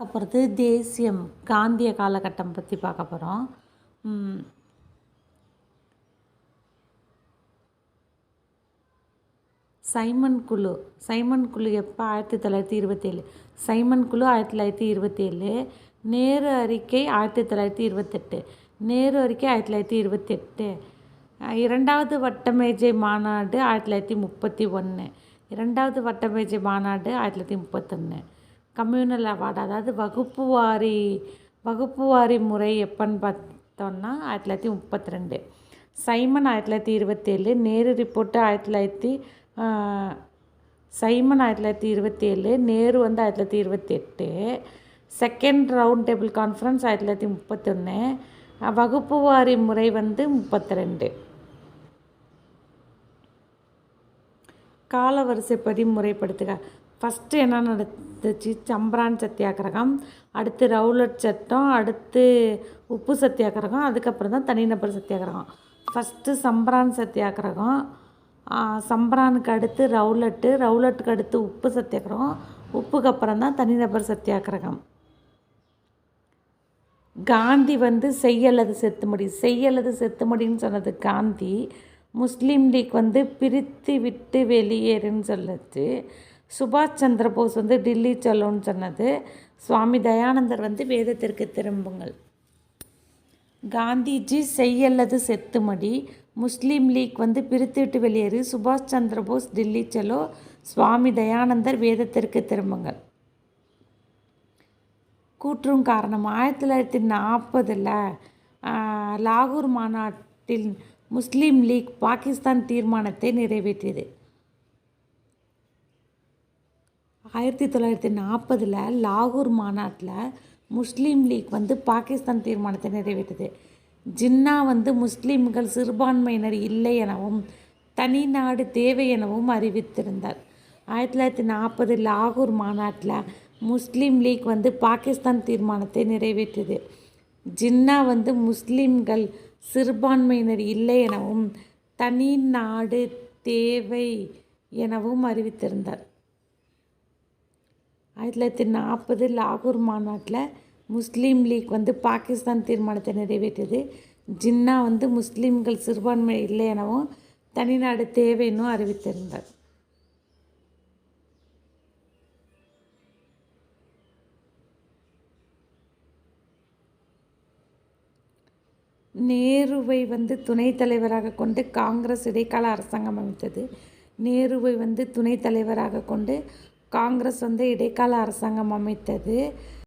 பார்க்க போகிறது தேசியம் காந்திய காலகட்டம் பற்றி பார்க்க போகிறோம் சைமன் குழு. சைமன் குழு எப்போ? ஆயிரத்தி தொள்ளாயிரத்தி இருபத்தேழு. சைமன் குழு ஆயிரத்தி தொள்ளாயிரத்தி இருபத்தேழு. நேரு அறிக்கை ஆயிரத்தி தொள்ளாயிரத்தி இருபத்தெட்டு. நேரு அறிக்கை ஆயிரத்தி தொள்ளாயிரத்தி இருபத்தெட்டு. இரண்டாவது வட்டமேஜை மாநாடு ஆயிரத்தி தொள்ளாயிரத்தி முப்பத்தி ஒன்று இரண்டாவது வட்டமேஜை மாநாடு ஆயிரத்தி தொள்ளாயிரத்தி முப்பத்தொன்று கம்யூனல் அவார்டு அதாவது வகுப்பு வாரி வகுப்பு வாரி முறை எப்போன்னு பார்த்தோன்னா ஆயிரத்தி தொள்ளாயிரத்தி முப்பத்தி ரெண்டு சைமன் ஆயிரத்தி தொள்ளாயிரத்தி இருபத்தேழு நேரு ரிப்போர்ட்டு ஆயிரத்தி தொள்ளாயிரத்தி சைமன் ஆயிரத்தி தொள்ளாயிரத்தி இருபத்தேழு நேரு வந்து ஆயிரத்தி தொள்ளாயிரத்தி இருபத்தெட்டு. செகண்ட் ரவுண்ட் டேபிள் கான்ஃபரன்ஸ் ஆயிரத்தி தொள்ளாயிரத்தி முப்பத்தொன்று வகுப்பு வாரி முறை வந்து முப்பத்தி ரெண்டு காலவரிசைப்படி முறைப்படுத்துக ஃபஸ்ட்டு என்ன நடந்துச்சு? சம்பரான் சத்தியாகிரகம் அடுத்து ரவுலட் சட்டம் அடுத்து உப்பு சத்தியாகிரகம் அதுக்கப்புறம் தான் தனிநபர் சத்தியாகிரகம் ஃபஸ்ட்டு சம்பரான் சத்தியாகிரகம் சம்பரானுக்கு அடுத்து ரவுலட்டு ரவுலட்டுக்கு அடுத்து உப்பு சத்தியாகிரகம் உப்புக்கு அப்புறம் தான் தனிநபர் சத்தியாகிரகம் காந்தி வந்து செய்யலது செத்துமடி அல்லது செத்துமடின்னு சொன்னது காந்தி. முஸ்லீம் லீக் வந்து பிரித்து விட்டு வெளியேறுன்னு சொல்லுச்சு சுபாஷ் சந்திர போஸ் வந்து டில்லி செல்லோன்னு சொன்னது. சுவாமி தயானந்தர் வந்து வேதத்திற்கு திரும்புங்கள். காந்திஜி செய்யல்லது செத்துமடி. முஸ்லீம் லீக் வந்து பிரித்துவிட்டு வெளியேறி. சுபாஷ் சந்திர போஸ் டில்லி செல்லோ சுவாமி தயானந்தர் வேதத்திற்கு திரும்புங்கள். கூற்றும் காரணம் ஆயிரத்தி தொள்ளாயிரத்தி நாற்பதில் லாகூர் மாநாட்டில் முஸ்லீம் லீக் பாகிஸ்தான் தீர்மானத்தை நிறைவேற்றியது. ஆயிரத்தி தொள்ளாயிரத்தி நாற்பதில் லாகூர் மாநாட்டில் முஸ்லீம் லீக் வந்து பாகிஸ்தான் தீர்மானத்தை நிறைவேற்றியது. ஜின்னா வந்து முஸ்லீம்கள் சிறுபான்மையினர் இல்லை எனவும் தனி நாடு தேவை எனவும் அறிவித்திருந்தார். ஆயிரத்தி தொள்ளாயிரத்தி நாற்பது லாகூர் மாநாட்டில் முஸ்லீம் லீக் வந்து பாகிஸ்தான் தீர்மானத்தை நிறைவேற்றியது. ஜின்னா வந்து முஸ்லீம்கள் சிறுபான்மையினர் இல்லை எனவும் தனி நாடு தேவை எனவும் அறிவித்திருந்தார். ஆயிரத்தி தொள்ளாயிரத்தி நாற்பது லாகூர் மாநாட்டில் முஸ்லீம் லீக் வந்து பாகிஸ்தான் தீர்மானத்தை நிறைவேற்றியது. ஜின்னா வந்து முஸ்லீம்கள் சிறுபான்மை இல்லை எனவும் தனிநாடு தேவைன்னும் அறிவித்திருந்தார். நேருவை வந்து துணைத் தலைவராக கொண்டு காங்கிரஸ் இடைக்கால அரசாங்கம் அமைத்தது. நேருவை வந்து துணைத் தலைவராக கொண்டு காங்கிரஸ் வந்து இடைக்கால அரசாங்கம் அமைத்தது.